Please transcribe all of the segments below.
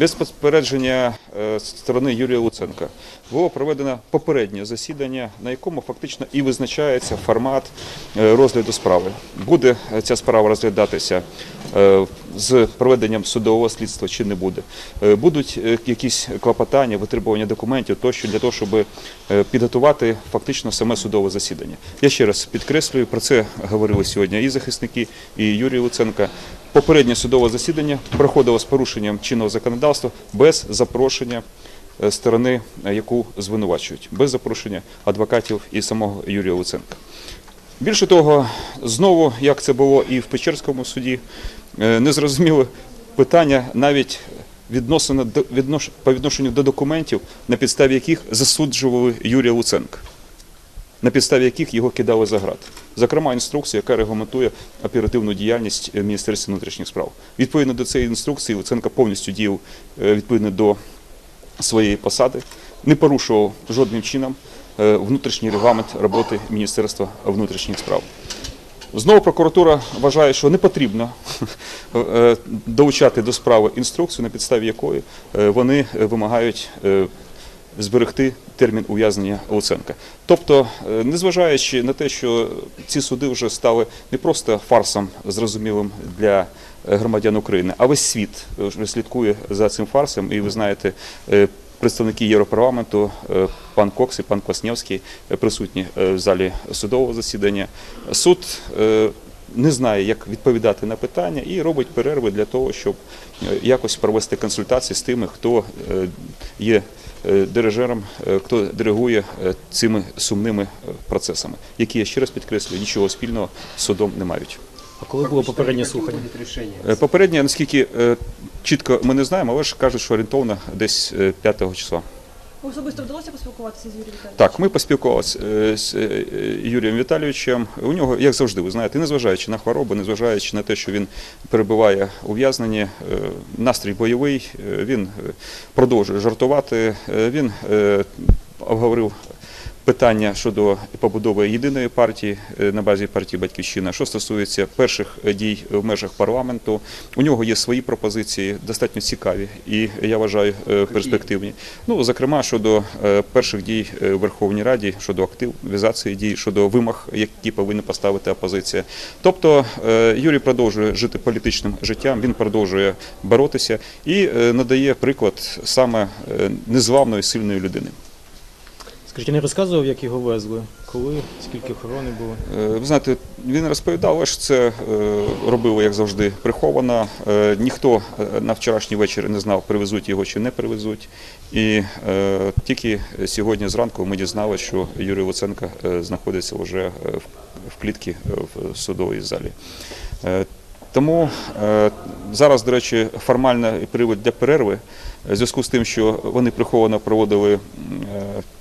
Без попередження е, сторони Юрія Луценка було проведено попереднє засідання, на якому фактично і визначається формат е, розгляду справи. Буде е, ця справа розглядатися е, з проведенням судового слідства чи не буде. Е, Будуть е, якісь клопотання, витребування документів тощо для того, щоб е, підготувати фактично саме судове засідання. Я ще раз підкреслюю, про це говорили сьогодні і захисники, і Юрій Луценка. Попереднє судове засідання проходило з порушенням чинного законодавства без запрошення сторони, яку звинувачують, без запрошення адвокатів і самого Юрія Луценка. Більше того, знову, як це було і в Печерському суді, незрозуміле питання навіть відносини до віднош, по відношенню до документів, на підставі яких засуджували Юрія Луценка, на підставі яких його кидали за град. Зокрема, інструкція, яка регламентує оперативну діяльність е, Міністерства внутрішніх справ. Відповідно до цієї інструкції, Луценко повністю діяв е, відповідно до своєї посади, не порушував жодним чином е, внутрішній регламент роботи Міністерства внутрішніх справ. Знову прокуратура вважає, що не потрібно е, долучати до справи інструкцію, на підставі якої е, вони е, вимагають е, зберегти термін ув'язнення Луценка. Тобто, е, незважаючи на те, що ці суди вже стали не просто фарсом зрозумілим для е, громадян України, а весь світ е, слідкує за цим фарсом. І ви знаєте, е, представники Європарламенту, е, пан Кокс і пан Квасневський е, присутні е, в залі судового засідання. Суд е, не знає, як відповідати на питання, і робить перерви для того, щоб е, якось провести консультації з тими, хто е, є е, дирижером, хто диригує цими сумними процесами, які я ще раз підкреслюю, нічого спільного з судом не мають. А коли було попереднє слухання? Попереднє, наскільки чітко ми не знаємо, але ж кажуть, що орієнтовно десь е, 5 числа. Особисто вдалося поспілкуватися з Юрієм Віталійовичем? Так, ми поспілкувалися е, з е, Юрієм Віталійовичем. У нього, як завжди, ви знаєте, незважаючи на хворобу, незважаючи на те, що він перебуває у в'язненні, е, настрій бойовий, він продовжує жартувати. Він обговорив питання щодо побудови єдиної партії е, на базі партії Батьківщина. Що стосується перших е, дій в межах парламенту, у нього є свої пропозиції, достатньо цікаві і я вважаю е, перспективні. Ну, зокрема, щодо перших дій в Верховній Раді, щодо активізації дій, щодо вимог, які повинна поставити опозиція. Тобто Юрій продовжує жити політичним життям, він продовжує боротися і надає приклад саме незламної сильної людини. Скажіть, не розказував, як його везли? Коли, скільки охорони було? Е, Ви знаєте, він розповідав, ж це е, робили, як завжди, приховано. Е, Ніхто на вчорашній вечір не знав, привезуть його чи не привезуть. І тільки сьогодні зранку ми дізналися, що Юрій Луценко знаходиться вже в- клітці в судовій залі. Тому зараз, до речі, формальний привод для перерви, в зв'язку з тим, що вони приховано проводили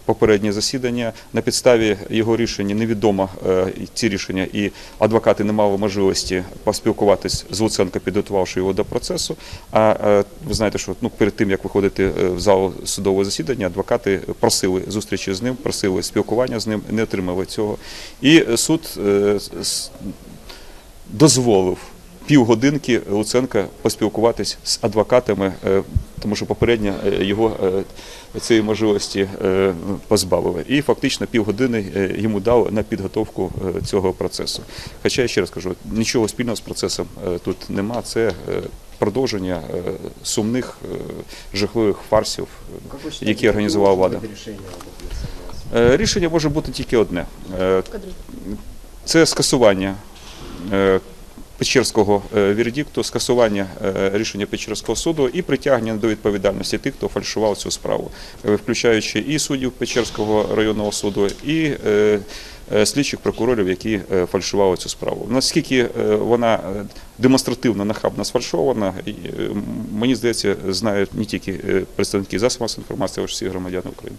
попереднє засідання. На підставі його рішення невідомо е, ці рішення, і адвокати не мали можливості поспілкуватись з Луценко, підготувавши його до процесу. А е, ви знаєте, що ну перед тим як виходити е, в зал судового засідання, адвокати просили зустрічі з ним, просили спілкування з ним, не отримали цього. І суд дозволив півгодинки Луценка поспілкуватись з адвокатами, тому що попередньо е, його е, цієї можливості е, позбавили. І фактично півгодини йому дали на підготовку цього процесу. Хоча я ще раз кажу, нічого спільного з процесом тут нема. Це продовження сумних жахливих фарсів, які організувала влада. Рішення може бути тільки одне. Це скасування Печерського е, вердикту, скасування е, рішення Печерського суду і притягнення до відповідальності тих, хто фальшував цю справу, е, включаючи і суддів Печерського районного суду, і слідчих прокурорів, які фальшували цю справу. Наскільки вона демонстративно нахабно сфальшована, мені здається, знають не тільки представники засобів інформації, а й всі громадяни України.